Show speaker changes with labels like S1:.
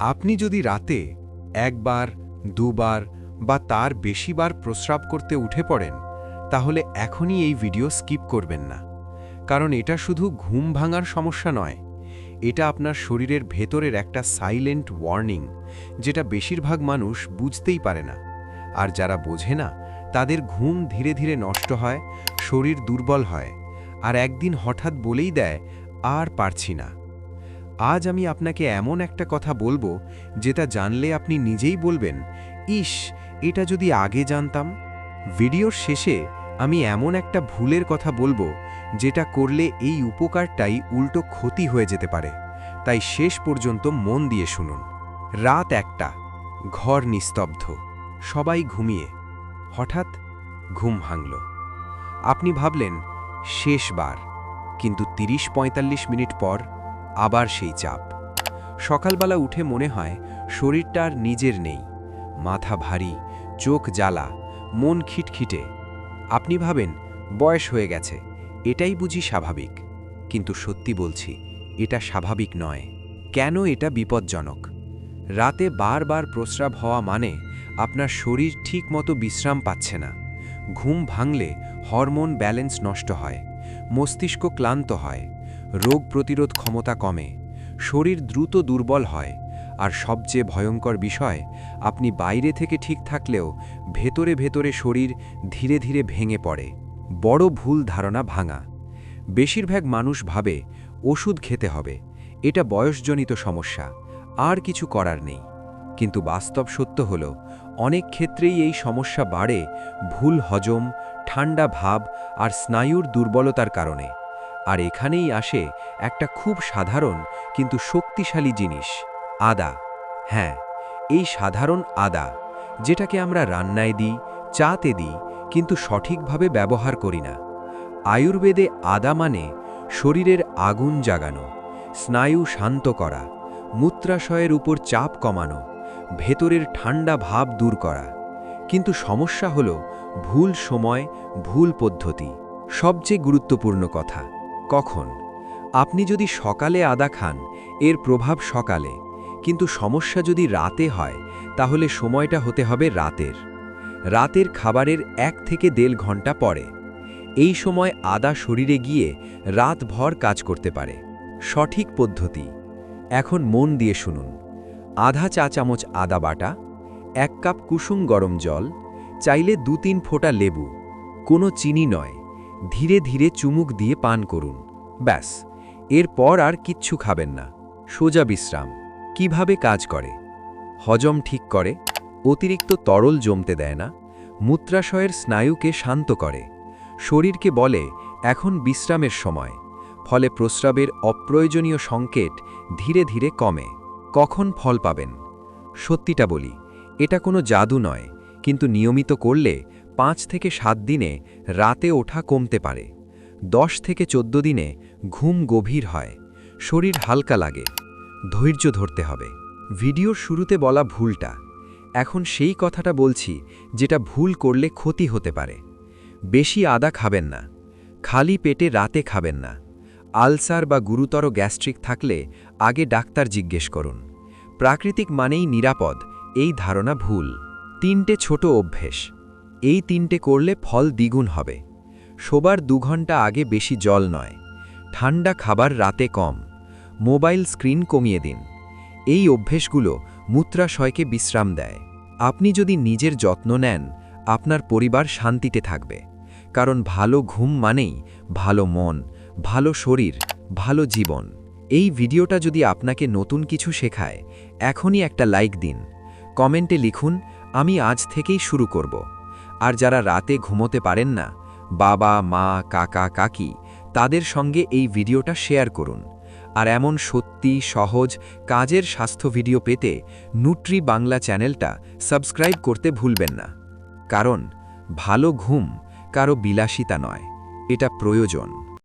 S1: আপনি যদি রাতে একবার, দুবার বা তার বেশিবার প্রস্রাব করতে উঠে পড়েন, তাহলে এখনই এই ভিডিও স্কিপ করবেন না। কারণ এটা শুধু ঘুম ভাঙার সমস্যা নয়, এটা আপনার শরীরের ভেতরের একটা সাইলেন্ট ওয়ার্নিং যেটা বেশিরভাগ মানুষ বুঝতেই পারে না। আর যারা বোঝে না, তাদের ঘুম ধীরে ধীরে নষ্ট হয়, শরীর দুর্বল হয়, আর একদিন হঠাৎ বলেই দেয়, আর পারছি না। আজ আমি আপনাকে এমন একটা কথা বলব, যেটা জানলে আপনি নিজেই বলবেন, ইস, এটা যদি আগে জানতাম। ভিডিওর শেষে আমি এমন একটা ভুলের কথা বলব, যেটা করলে এই উপকারটাই উল্টো ক্ষতি হয়ে যেতে পারে। তাই শেষ পর্যন্ত মন দিয়ে শুনুন। রাত একটা, ঘর নিস্তব্ধ, সবাই ঘুমিয়ে। হঠাৎ ঘুম ভাঙল। আপনি ভাবলেন, শেষবার। কিন্তু তিরিশ পঁয়তাল্লিশ মিনিট পর আবার সেই চাপ। সকালবেলা উঠে মনে হয় শরীরটা আর নিজের নেই। মাথা ভারী, চোখ জ্বালা, মন খিটখিটে। আপনি ভাবেন, বয়স হয়ে গেছে, এটাই বুঝি স্বাভাবিক। কিন্তু সত্যি বলছি, এটা স্বাভাবিক নয়। কেন এটা বিপজ্জনক? রাতে বারবার প্রস্রাব হওয়া মানে আপনার শরীর ঠিকমতো বিশ্রাম পাচ্ছে না। ঘুম ভাঙলে হরমোন ব্যালেন্স নষ্ট হয়, মস্তিষ্ক ক্লান্ত হয়। রোগ প্রতিরোধ ক্ষমতা কমে, শরীর দ্রুত দুর্বল হয়, আর সবচেয়ে ভয়ঙ্কর বিষয়, আপনি বাইরে থেকে ঠিক থাকলেও ভেতরে ভেতরে শরীর ধীরে ধীরে ভেঙে পড়ে। বড় ভুল ধারণা ভাঙা। বেশিরভাগ মানুষ ভাবে, ওষুধ খেতে হবে, এটা বয়সজনিত সমস্যা, আর কিছু করার নেই। কিন্তু বাস্তব সত্য হল, অনেক ক্ষেত্রেই এই সমস্যা বাড়ে ভুল হজম, ঠান্ডা ভাব আর স্নায়ুর দুর্বলতার কারণে। আর এখানেই আসে একটা খুব সাধারণ কিন্তু শক্তিশালী জিনিস, আদা। হ্যাঁ এই সাধারণ আদা, যেটাকে আমরা রান্নায় দিই, চাতে দিই, কিন্তু সঠিকভাবে ব্যবহার করি না। আয়ুর্বেদে আদা মানে শরীরের আগুন জাগানো, স্নায়ু শান্ত করা, মূত্রাশয়ের উপর চাপ কমানো, ভেতরের ঠান্ডা ভাব দূর করা। কিন্তু সমস্যা হল ভুল সময়, ভুল পদ্ধতি, সবচেয়ে গুরুত্বপূর্ণ কথা। কখন? আপনি যদি সকালে আদা খান, এর প্রভাব সকালে। কিন্তু সমস্যা যদি রাতে হয়, তাহলে সময়টা হতে হবে রাতের। রাতের খাবারের এক থেকে দেড় ঘণ্টা পরে। এই সময় আদা শরীরে গিয়ে রাতভর কাজ করতে পারে। সঠিক পদ্ধতি। এখন মন দিয়ে শুনুন। আধা চা চামচ আদা বাটা, এক কাপ কুসুম গরম জল, চাইলে দু তিন ফোঁটা লেবু, কোনো চিনি নয়। ধীরে ধীরে চুমুক দিয়ে পান করুন। ব্যাস, এরপর আর কিচ্ছু খাবেন না। সোজা বিশ্রাম। কীভাবে কাজ করে? হজম ঠিক করে? অতিরিক্ত তরল জমতে দেয় না? মূত্রাশয়ের স্নায়ুকে শান্ত করে? শরীরকে বলে, এখন বিশ্রামের সময়। ফলে প্রস্রাবের অপ্রয়োজনীয় সংকেত ধীরে ধীরে কমে। কখন ফল পাবেন? সত্যিটা বলি, এটা কোনো জাদু নয়, কিন্তু নিয়মিত করলে পাঁচ থেকে সাত দিনে রাতে ওঠা কমতে পারে। দশ থেকে চোদ্দ দিনে ঘুম গভীর হয়, শরীর হালকা লাগে, ধৈর্য ধরতে হবে। ভিডিওর শুরুতে বলা ভুলটা, এখন সেই কথাটা বলছি যেটা ভুল করলে ক্ষতি হতে পারে। বেশি আদা খাবেন না, খালি পেটে রাতে খাবেন না। আলসার বা গুরুতর গ্যাস্ট্রিক থাকলে আগে ডাক্তার জিজ্ঞেস করুন। প্রাকৃতিক মানেই নিরাপদ, এই ধারণা ভুল। তিনটে ছোট অভ্যেস। এই তিনটে করলে ফল দ্বিগুণ হবে। শোবার দু ঘণ্টা আগে বেশি জল নয়। ঠান্ডা খাবার রাতে কম। মোবাইল স্ক্রিন কমিয়ে দিন। এই অভ্যেসগুলো মূত্রাশয়কে বিশ্রাম দেয়। আপনি যদি নিজের যত্ন নেন, আপনার পরিবার শান্তিতে থাকবে। কারণ ভালো ঘুম মানেই ভালো মন, ভালো শরীর, ভালো জীবন। এই ভিডিওটা যদি আপনাকে নতুন কিছু শেখায়, এখনই একটা লাইক দিন। কমেন্টে লিখুন, আমি আজ থেকেই শুরু করব। আর যারা রাতে ঘুমোতে পারেন না, বাবা, মা, কাকা, কাকি, তাদের সঙ্গে এই ভিডিওটা শেয়ার করুন। আর এমন সত্যি, সহজ, কাজের স্বাস্থ্য ভিডিও পেতে নুট্রি বাংলা চ্যানেলটা সাবস্ক্রাইব করতে ভুলবেন না। কারণ, ভালো ঘুম কারও বিলাসিতা নয়, এটা প্রয়োজন।